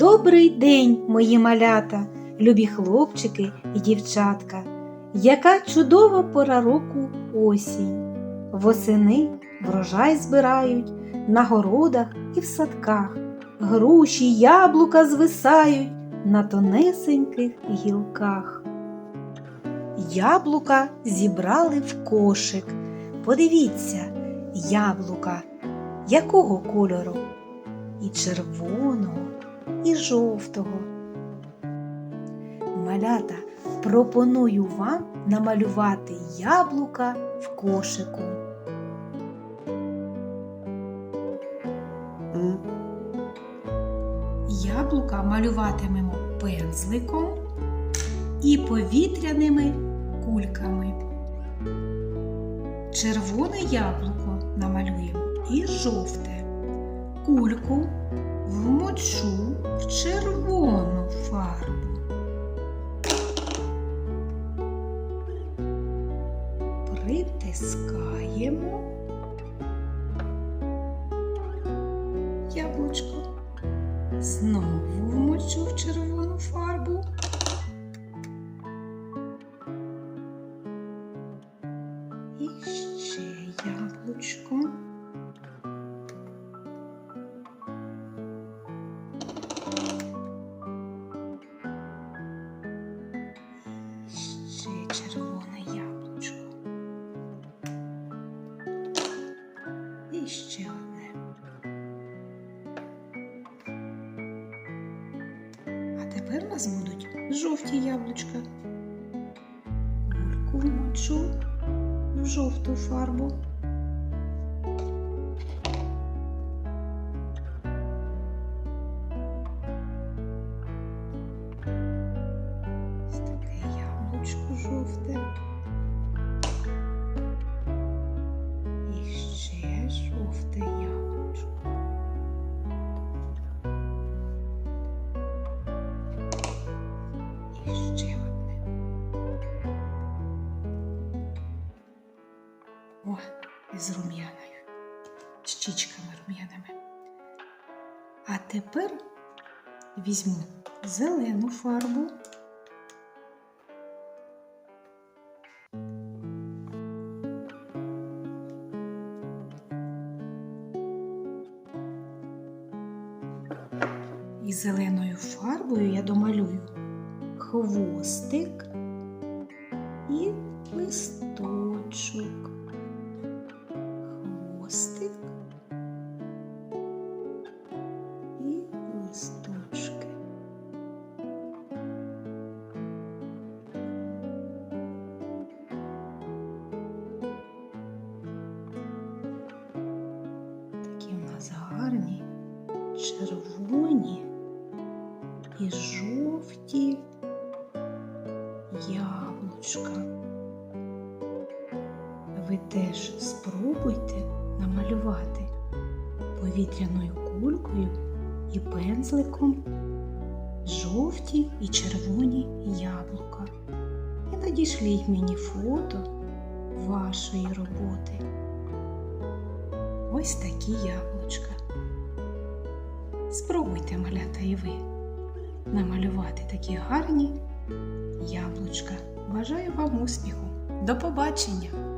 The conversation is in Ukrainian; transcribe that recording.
Добрий день, мої малята, любі хлопчики і дівчатка. Яка чудова пора року осінь. Восени врожай збирають на городах і в садках. Груші, яблука звисають на тонесеньких гілках. Яблука зібрали в кошик. Подивіться, яблука якого кольору? І червоного, і жовтого. Малята, пропоную вам намалювати яблука в кошику. Яблука малюватимемо пензликом і повітряними кульками. Червоне яблуко намалюємо і жовте. Кульку вмочу в червону фарбу. Притискаємо яблучко. Знову вмочу в червону фарбу. І ще яблучко. Тепер у нас будуть жовті яблучка. Морку вмочу в жовту фарбу. Ось таке яблучко жовте. З рум'яною, щічками рум'яними. А тепер візьму зелену фарбу. І зеленою фарбою я домалюю хвостик і листочок. Гарні, червоні і жовті яблучка. Ви теж спробуйте намалювати повітряною кулькою і пензликом жовті і червоні яблука. І надішліть мені фото вашої роботи. Ось такі яблучка. Спробуйте, малята, і ви намалювати такі гарні яблучка. Бажаю вам успіху! До побачення!